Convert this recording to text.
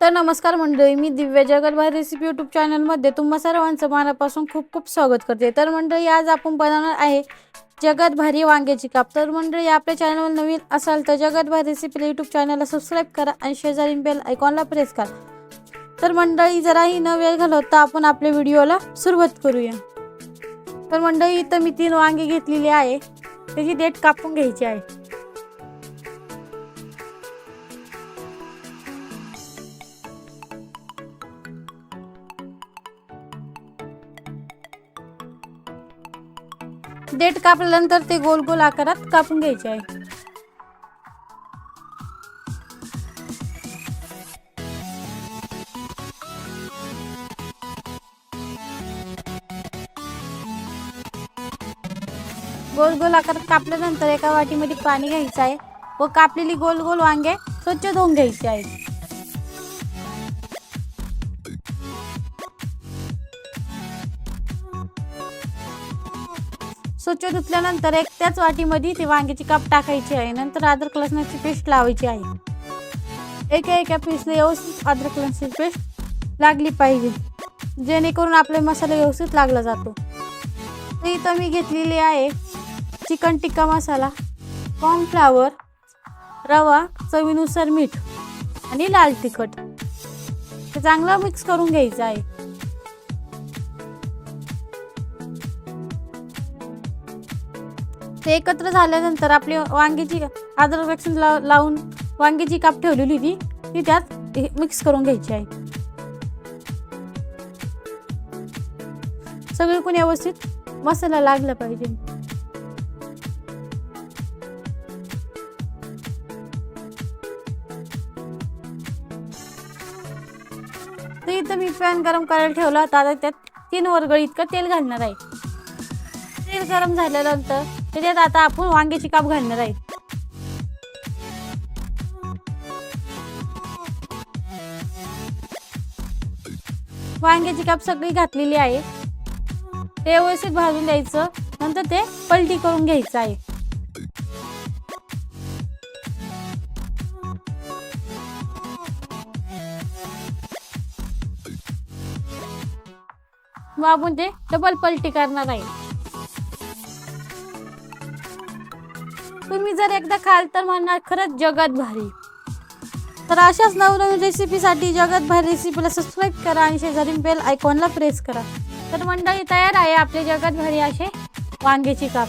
तर नमस्कार मंडळी मी दिव्या जगलबाई रेसिपी यूट्यूब चॅनलमध्ये तुम्हा सर्वांचं मनापासून खूप खूप स्वागत करते. तर मंडळी आज आपण बनवणार आहे जगात भारी वांग्याची काप. तर मंडळी आपल्या चॅनलवर नवीन असाल तर जगात भारी रेसिपी यूट्यूब चॅनलला सबस्क्राईब करा आणि शेजारी बेल आयकॉनला प्रेस करा. तर मंडळी जराही न वेळ घालवता आपण आपल्या व्हिडिओला सुरुवात करूया. तर मंडळी इथं मी तीन वांगे घेतलेली आहे. त्याची डेट कापून घ्यायची आहे. डेट कापल्यानंतर ते गोल गोल आकारात कापून घ्यायचे आहे. गोल गोल आकारात कापल्यानंतर एका वाटीमध्ये पाणी घ्यायचं आहे व कापलेली गोल गोल वांगे स्वच्छ धुवून घ्यायची आहेत. स्वच्छ धुतल्यानंतर एक त्याच वाटीमध्ये ती वांग्याची काप टाकायची आहे. नंतर अद्रक लसणाची पेस्ट लावायची आहे. एका एका पीसला व्यवस्थित अद्रक लसणाची पेस्ट लागली पाहिजे. जेणेकरून आपले मसाला व्यवस्थित लागला जातो. तर इथं मी घेतलेली आहे चिकन टिक्का मसाला कॉर्नफ्लावर रवा चवीनुसार मीठ आणि लाल तिखट. ते चांगलं मिक्स करून घ्यायचं आहे. ते एकत्र झाल्यानंतर आपली वांग्याची आदर वॅक्सिन ला लावून वांग्याची काप ठेवलेली होती ती त्यात मिक्स करून घ्यायची आहे. सगळीकडून व्यवस्थित मसाला लागला पाहिजे. तर इथं मी पॅन गरम करायला ठेवला होता आता त्यात तीन वर्ग इतकं तेल घालणार आहे. तेल गरम झाल्यानंतर त्याच्यात आता आपण वांग्याची काप घालणार आहे. वांग्याची काप सगळी घातलेली आहे. ते व्यवस्थित भाजून द्यायचं. नंतर ते पलटी करून घ्यायचं आहे. मग आपण ते डबल पलटी करणार आहे. तुम्ही जर एकदा खाल तर म्हणणार खरंच जगत भारी. तर अशाच नवनवीन रेसिपीसाठी जगत भारी रेसिपीला सबस्क्राईब करा आणि शेजारी बेल आयकॉनला प्रेस करा. तर मंडळी तयार आहे आपले जगत भारी असे वांग्याची काप.